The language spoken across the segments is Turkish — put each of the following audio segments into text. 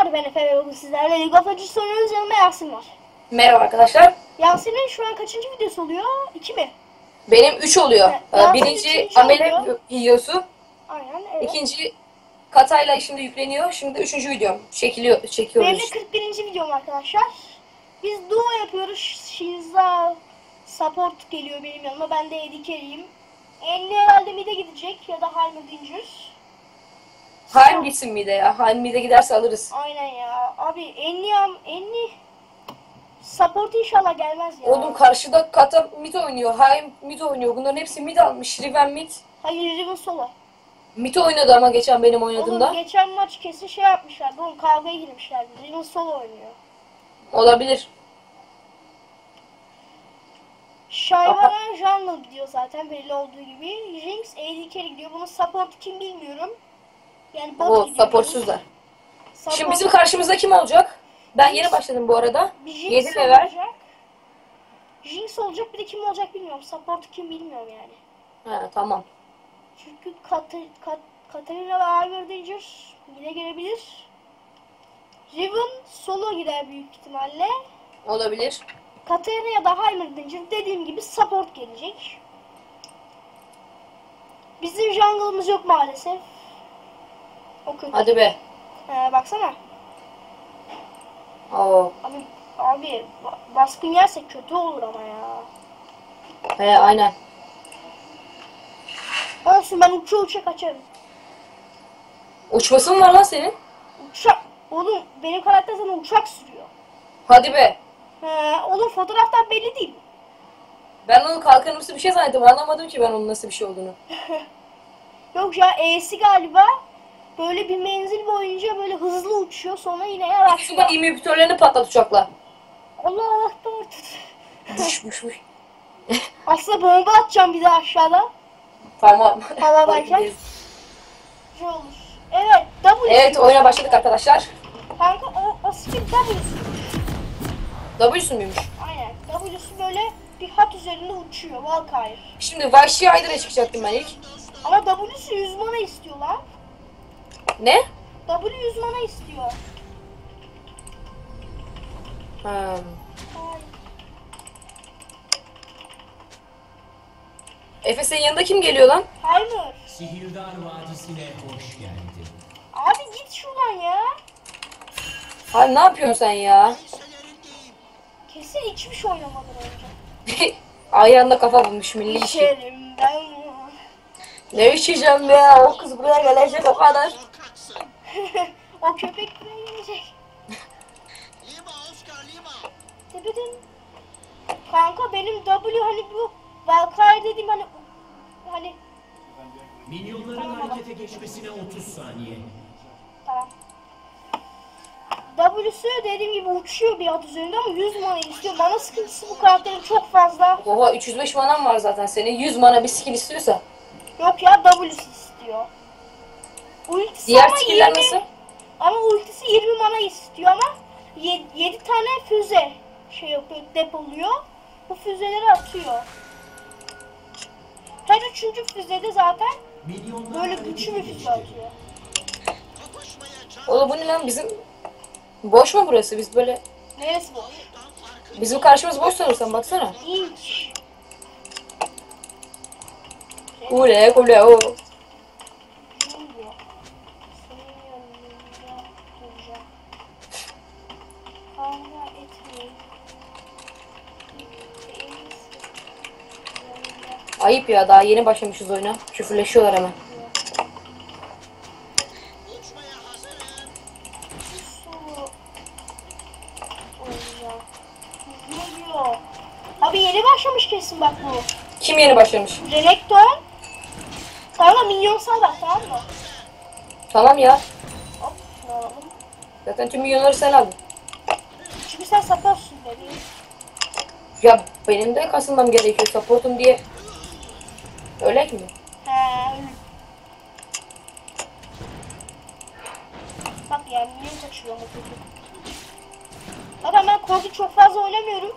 arkadaşlar ben Efe ve bugün sizlerle League of Legends oynuyoruz yanımda Yasin var. Merhaba arkadaşlar. Yasin'in şu an kaçıncı videosu oluyor? İki mi? Benim 3 oluyor. Evet, Ee, Birinci amele videosu. Aynen evet. ikinci katayla şimdi yükleniyor. Şimdi üçüncü videom. Çekiliyor, Benim çekiyoruz. de 41. videom arkadaşlar. Biz duo yapıyoruz. Shinza support geliyor benim yanıma. Ben de AD carry'im. Enli herhalde mid'e gidecek ya da Heimer Danger. Haim gitsin mide ya. Haim mide giderse alırız. Aynen ya. Abi Enli Enli support inşallah gelmez ya. Oğlum karşıda kata mid oynuyor. Haim mid oynuyor. Bunların hepsi mid almış. Riven mid. Hayır Riven solo. Mid oynadı ama geçen benim Oğlum oynadığımda. geçen maç kesin şey yapmışlardı. Oğlum kavgaya girmişlerdi. Riven solo oynuyor. Olabilir. Shyvana jungle gidiyor zaten belli olduğu gibi. Jinx AD carry gidiyor. Bunun support kim bilmiyorum. Yani bot O gidiyor. supportsuzlar. Support- Şimdi bizim karşımızda kim olacak? Ben yeni başladım bu arada. bir Jinx 7 level. olacak. Jinx olacak bir de kim olacak bilmiyorum. Support kim bilmiyorum yani. Ha, tamam. Çünkü Kat Kat Katarina ve Ivor Danger yine gelebilir. Riven solo gider büyük ihtimalle. Olabilir. Katarina ya da Heimer Danger dediğim gibi support gelecek. Bizim jungle'ımız yok maalesef. O kötü. Hadi be. Ee, baksana. Oo. Abi, abi ba- baskın yersek kötü olur ama ya. He aynen. Olsun ben uça uça kaçarım. Uçması mı var lan senin? Uçak. Oğlum benim karakter zaten uçak sürüyor. Hadi be. He, oğlum fotoğraftan belli değil. Ben onu kalkanımsı bir şey zannettim. Anlamadım ki ben onun nasıl bir şey olduğunu. Yok ya E'si galiba böyle bir menzil boyunca böyle hızlı uçuyor sonra yine yavaş. Şurada inhibitörlerini patlat uçakla. Allah Allah buş buş. Aslında bomba atacağım bir de aşağıda. Tamam. Havadayken. Şey olur. Evet W. evet oyuna başladık arkadaşlar. Kanka o, o skill W'su. W'su muymuş? Aynen. W'su böyle bir hat üzerinde uçuyor. Valkyrie. Şimdi Vahşi Hydra'ya çıkacaktım ben ilk. Ama W'su 100 mana istiyor lan. Ne? W 100 mana istiyor. Ha. Ay. Efe senin yanında kim geliyor lan? Heimer. Sihirdar Vadisi'ne hoş geldin. Abi git şuradan ya. Abi ne yapıyorsun sen ya? Kesin içmiş oynamadan önce. Ayağında kafa bulmuş milli işi. İçerim ben. Ne içeceğim ya? O kız buraya gelecek o kadar. o köpek buraya gelecek. Lima, Oscar, Lima. Dedim. Kanka benim W hani bu Valkyrie dediğim hani hani Minyonların harekete geçmesine 30 saniye. tamam. W'su dediğim gibi uçuyor bir at üzerinde ama 100 mana istiyor. Mana sıkıntısı bu karakterin çok fazla. Oha 305 manam var zaten senin. 100 mana bir skill istiyorsa. Yok ya W'su istiyor. Ultisi Diğer ama skiller 20 nasıl? Ama ultisi 20 mana istiyor ama 7 tane füze şey yapıyor, depoluyor. Bu füzeleri atıyor. Her üçüncü füzede zaten Minyonlar böyle güçlü bir füze atıyor. Oğlum bu ne lan bizim... Boş mu burası? Biz böyle... Neresi boş? Bizim karşımız boş sanırsam baksana. İnç. Kule kule o. ya daha yeni başlamışız oyuna. Küfürleşiyorlar hemen. Abi yeni başlamış kesin bak bu. Kim yeni başlamış? Renekton. Tamam minyon sal bak tamam mı? Tamam ya. Hop alalım. Zaten tüm milyonları sen aldın. Çünkü sen supportsun dedi. Ya benim de kasılmam gerekiyor supportum diye. Öyle mi? He. Bak ya minyon kaçıyor ama kötü. Zaten ben Korki çok fazla oynamıyorum.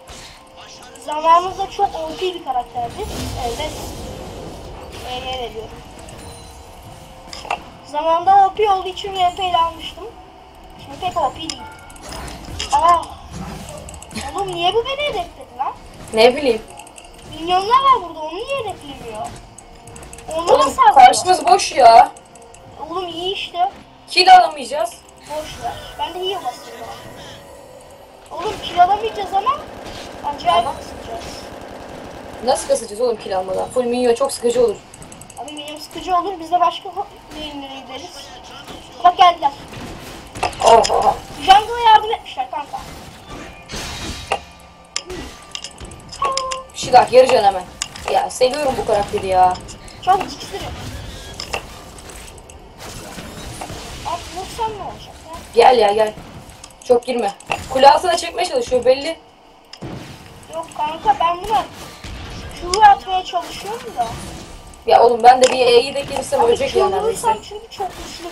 Zamanımızda çok OP bir karakterdi. Evet. E'ye veriyorum. Zamanında OP olduğu için VP ile almıştım. Şimdi pek OP değil. Aa. Oğlum niye bu beni hedefledi lan? Ne bileyim. Milyonlar var burada onu niye hedeflemiyor? Oğlum karşımız boş ya. Oğlum iyi işte. Kill alamayacağız. Boş ver. Ben de heal basıyorum. Oğlum kill alamayacağız ama acayip Tamam. kısacağız. Nasıl kasacağız oğlum kill almadan? Full minyon çok sıkıcı olur. Abi benim sıkıcı olur biz de başka lane'lere gideriz. Bak geldiler. Oha. Jungle'a yardım etmişler kanka. Daha yarı can hemen. Ya seviyorum bu karakteri ya. Çok ciksiri. Abi vursam ne olacak ya? Gel ya gel. Çok girme. Kule altına çekmeye çalışıyor belli. Yok kanka ben buna Q'yu atmaya çalışıyorum da. Ya oğlum ben de bir E'yi de gelirsem Abi ölecek ya Q neredeyse. vurursam çünkü çok güçlü.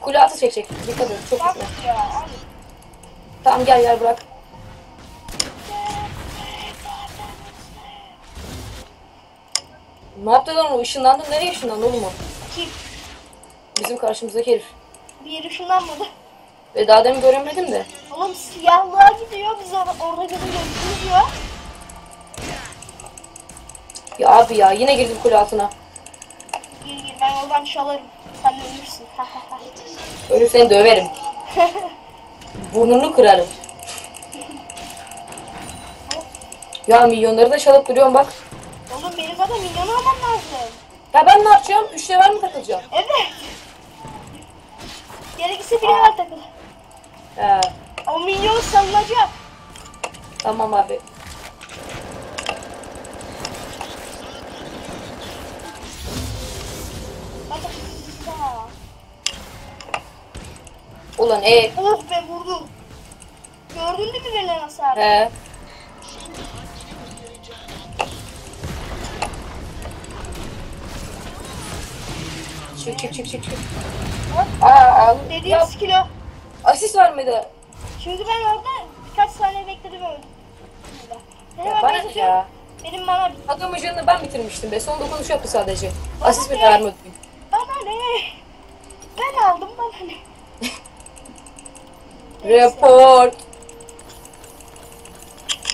Kule altı çekecek. Dikkat et çok Bak gitme. ya abi. Tamam gel gel bırak. Ne yaptı lan o? Işınlandı. Nereye ışınlandı oğlum o? Kim? Bizim karşımızdaki herif. Bir yeri ışınlanmadı. Ve daha demin göremedim de. Oğlum siyahlığa gidiyor biz orada, orada görüyoruz diyor. Ya abi ya yine girdim kule altına. Gir gir ben oradan çalarım. Sen de ölürsün. Ölür seni döverim. Burnunu kırarım. Ya milyonları da çalıp duruyorum bak. Zaten milyonu almam lazım. Ya ben ne yapacağım? Üç level mi takılacağım? Evet. Gerekirse bir level takıl. He, O milyon salınacak. tamam abi. Ulan e Oh be vurdu. Gördün değil mi verilen hasarı? he. Çık çık çık çık çık. Aa al. Dediğim Ya skill o. asist vermedi. Çünkü ben orada birkaç saniye bekledim. Ya Hemen bana tutuyorum. ya? Benim bana Adam ucunu ben bitirmiştim be. Son dokunuş yaptı sadece. Bana Asist ne? vermedi. bana ne? Ben aldım bana ne? Report.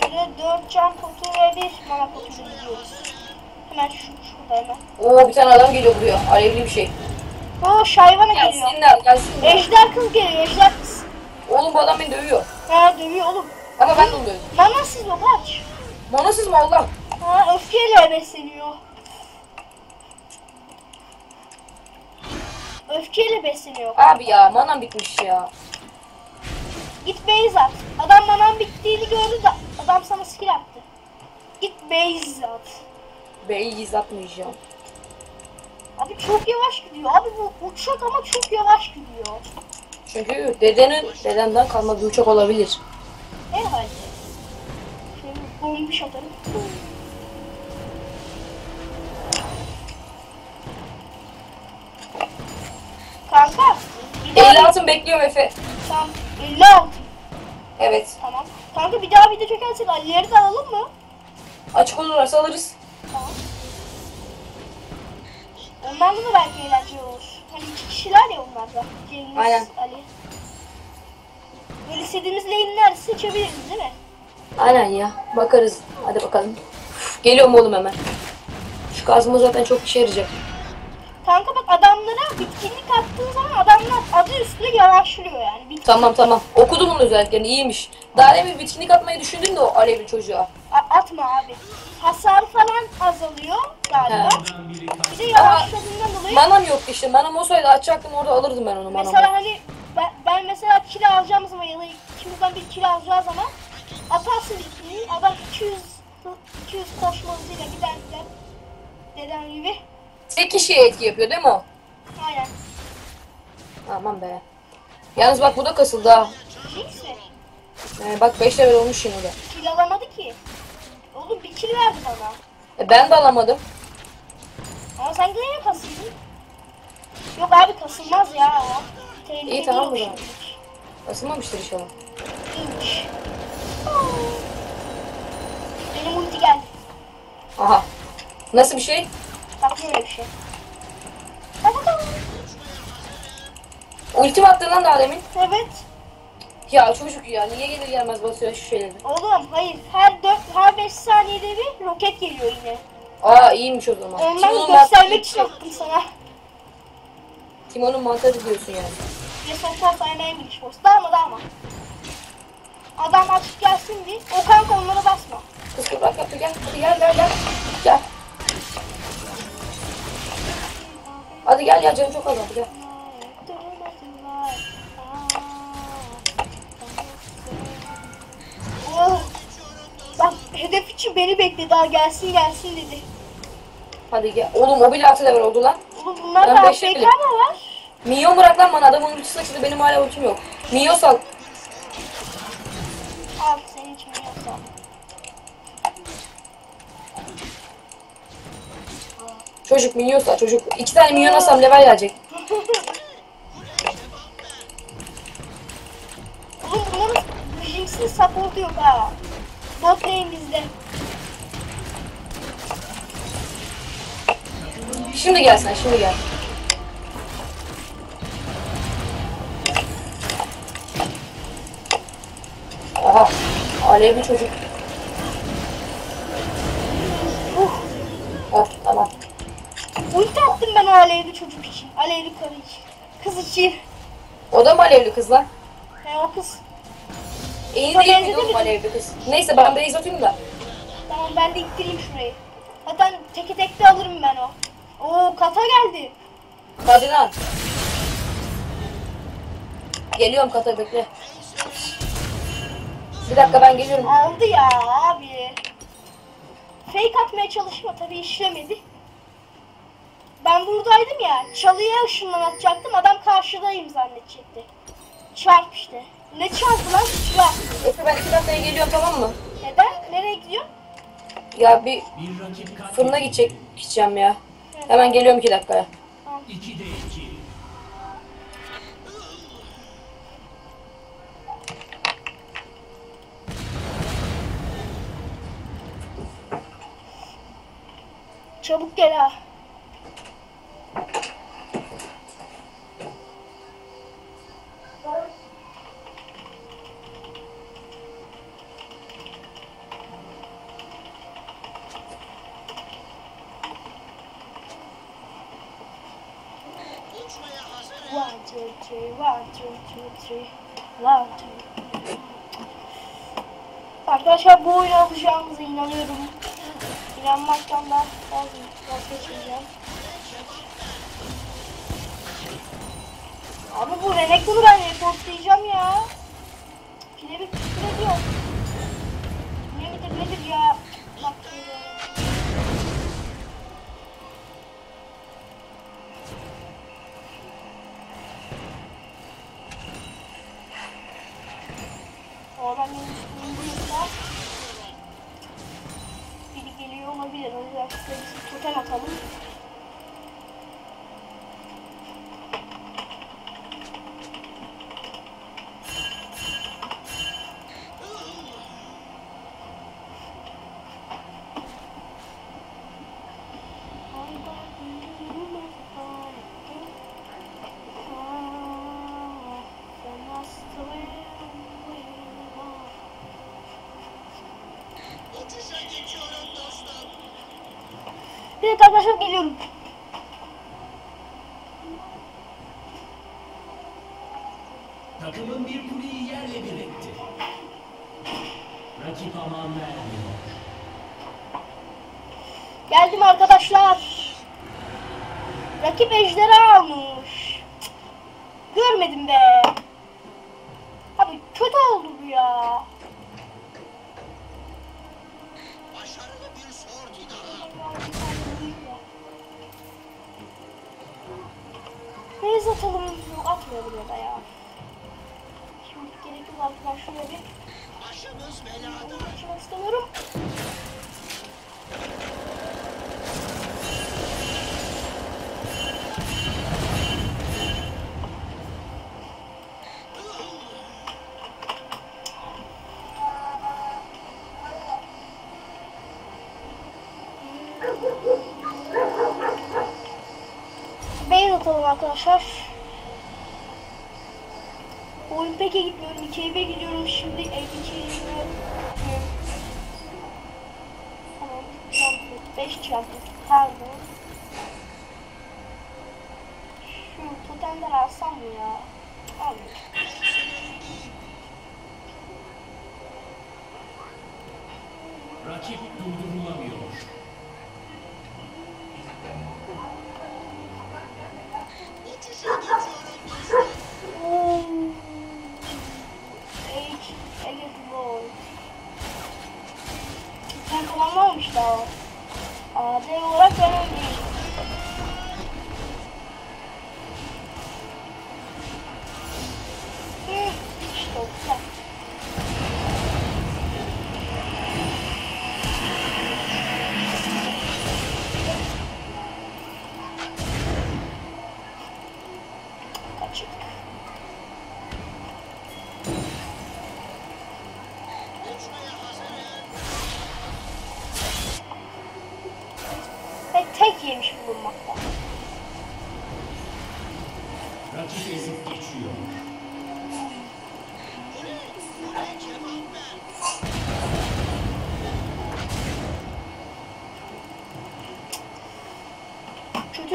Şöyle 4 can potu ve 1 mana potu gidiyoruz. Hemen şu şurada hemen. Oo bir tane adam geliyor buraya. Alevli bir şey. Oo şayvana geliyor. Gelsinler gelsinler. Ejder kız geliyor ejder kız. Oğlum bu adam beni dövüyor. Ha dövüyor oğlum. Ama ben de onu dövdüm. Manasız o kaç. Manasız mı Allah? Ha öfkeyle besleniyor. Öfkeyle besleniyor. Abi ya manam bitmiş ya. Git base at. Adam manan bittiğini gördü de adam sana skill attı. Git base at. Beyi izlatmayacağım. Abi çok yavaş gidiyor. Abi bu uçak ama çok yavaş gidiyor. Çünkü dedenin dedemden kalma bir uçak olabilir. Herhalde. Şöyle bombiş atarım. Kanka. Bir daha 50 altın bekliyorum Efe. Tamam. 56. Evet. Tamam. Kanka bir daha video çekersek Ali'leri de alalım mı? Açık olurlarsa alırız. Onlarla da belki eğlenceli olur. Hani iki kişiler ya onlar da. Cengiz, Aynen. Ali. Böyle istediğimiz lane'ler seçebiliriz değil mi? Aynen ya. Bakarız. Hadi bakalım. Uf, Geliyorum oğlum hemen. Şu kazma zaten çok işe yarayacak. Kanka bak adamlara bitkinlik attığın zaman adamlar adı üstüne yavaşlıyor yani. Bitkin. Tamam tamam. Okudum onun özelliklerini. iyiymiş. Daha demin bitkinlik atmayı düşündüm de o alevli çocuğa. A- atma abi. Hasar falan azalıyor galiba. Bir de yavaşladığından dolayı Manam yoktu işte. Manam olsaydı açacaktım orada alırdım ben onu manamı. mesela hani ben, ben mesela kilo alacağım zaman ya da ikimizden bir kilo alacağı zaman atarsın bitkinliği adam 200 hı- 200 koşma hızıyla gider gider. Dedem gibi. Tek kişiye etki yapıyor değil mi o? Aynen. Aman be. Yalnız bak bu da kasıldı ha. Neyse. Ee, bak 5 level olmuş yine de. Kilo alamadı ki. Oğlum bir kill verdi bana. E ben de alamadım. Ama sen yine kasıldın. Yok abi kasılmaz ya o. Tehlikeli İyi tamam o şey. zaman. Kasılmamıştır inşallah. İyiymiş. Benim ulti geldi. Aha. Nasıl bir şey? Bak yine bir şey. Ultim attığından daha demin. Evet. Ya çocuk ya niye gelir gelmez basıyor şu şeyleri. Oğlum hayır her 4 her 5 saniyede bir roket geliyor yine. Aa iyiymiş o zaman. Ondan Timon'un göstermek için attım sana. Timon'un mantarı diyorsun yani. Ve son force I'm English force. Dalma dalma. Adam açık gelsin diye. O kanka onlara basma. Kız kıvrak yaptı gel. Hadi gel gel gel. Gel. Hadi gel ya canım çok az hadi gel. Hedef için beni bekle daha gelsin gelsin dedi. Hadi gel. Oğlum o bile altı level oldu lan. Oğlum bunlar Ben da AFK mı var? Minyon bırak lan bana adamın ultisi açıldı benim hala ultim yok. Minyon sal. Al senin için yapsam. Çocuk minyon sal çocuk. İki tane minyon alsam level gelecek. Oğlum bunların Jinx'in support'u yok ha. Lane bizde. Şimdi gel sen şimdi gel. Aha. Alevli çocuk. Oh tamam. Ulti attım ben o alevli çocuk için. Alevli karı için. Kız için. O da mı alevli kız lan? He o kız. İyi değil miydi oğlum kız? Neyse ben base atayım da. Tamam ben de ittireyim şurayı. Zaten teke tek de alırım ben o. Oo kata geldi. Hadi lan. Geliyorum kata bekle. Bir dakika ben geliyorum. Aldı ya abi. Fake atmaya çalışma tabii işlemedi. Ben buradaydım ya. Çalıya ışınlan atacaktım. Adam karşıdayım zannedecekti. Çarp işte. Ne çarptı lan? Çarp. Efe ben dakikaya geliyorum tamam mı? Neden? Nereye gidiyor? Ya bir fırına gidecek gideceğim ya. Hemen geliyorum iki dakikaya. 2'de 2. Çabuk gel ha. Bu oyunu alacağımıza inanıyorum. İnanmaktan da vazge- vazgeçmeyeceğim. Abi bu Renekton'u ben reportlayacağım ya. Pile bir küfür ediyor. Ne midir nedir ya? Bak Dakika arkadaşlar geliyorum. Takımın bir kuleyi yerle bir etti. Rakip aman vermiyor. Geldim arkadaşlar. Rakip ejderha almış. Görmedim be. Abi kötü oldu bu ya. Beyaz atalım. Yok atmıyor buraya da ya. Şimdi gerek yok arkadaşlar şuraya bir Başımız belada. açmak istemiyorum. Arkadaşlar. Oyun peke gitmiyorum. 2 eve gidiyorum. Şimdi ev içeriğine Tamam. Çantı. 5 çantı. Pardon. Şu totemleri alsam mı ya? Almayayım. Rakip durdurulamıyor. AD olarak ben öndeyim.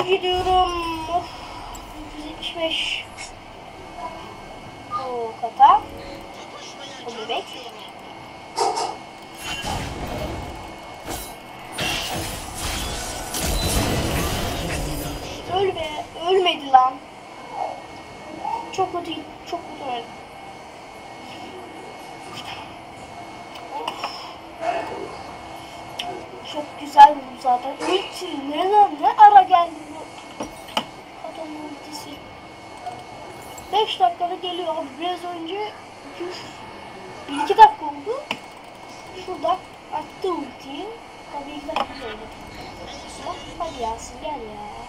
Gidiyorum. Of. 175. O kata. O bebek. Öl be. Ölmedi lan. Çok kötü Çok kötü öldü. Çok güzel bu zaten. Ulti nereden ne ara geldi bu adamın ultisi. 5 dakikada geliyor abi. Biraz önce 1-2 dakika oldu. Şurada attı ultiyi. Tabii 2 dakika oldu. Hadi Yasin gel ya.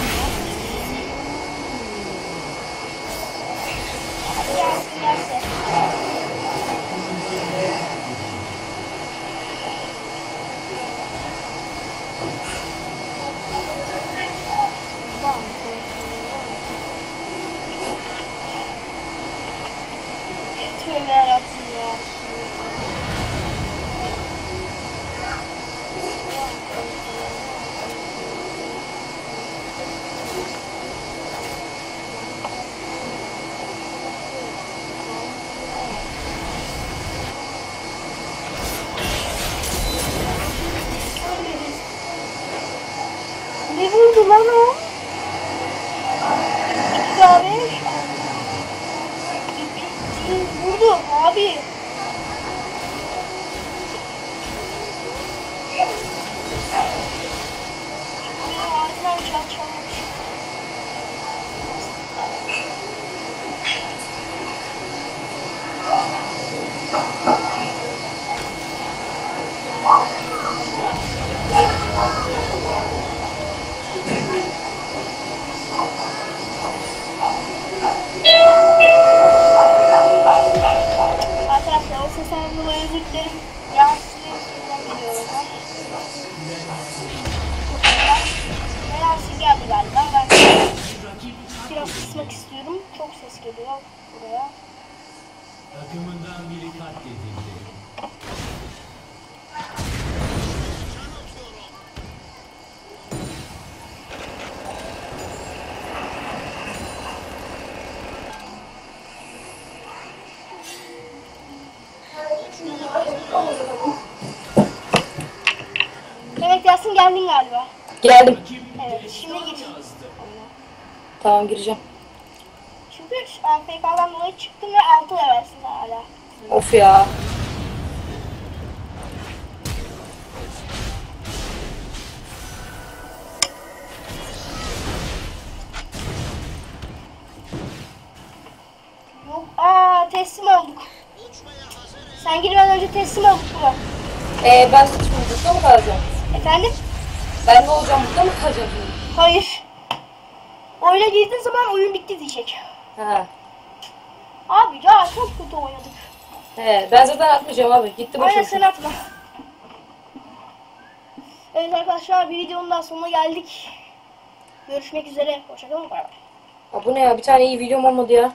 tu mano. Özür dilerim. Yansıtlı üstünden geliyorum ben. Yansın geldi galiba. Ben biraz kısmak istiyorum. Çok ses geliyor buraya. Takımından biri katledildi. Evet Yasin geldin galiba. Geldim. Evet şimdi gir. Tamam gireceğim. Çünkü FK'dan dolayı çıktım ve 6 levelsin hala. Of ya. Yok aa teslim olduk. Sen girmeden önce teslim olduk bro. Ee, ben burada mı kalacağım? Efendim? Ben ne olacağım burada mı kalacağım? Hayır. Oyuna girdiğin zaman oyun bitti diyecek. Ha. Abi ya çok kötü oynadık. He, ben zaten atmayacağım abi. Gitti Aynen boşuna. sen atma. Evet arkadaşlar bir videonun daha sonuna geldik. Görüşmek üzere. Hoşçakalın. Bay bay. Ya bu ne ya? Bir tane iyi videom olmadı ya.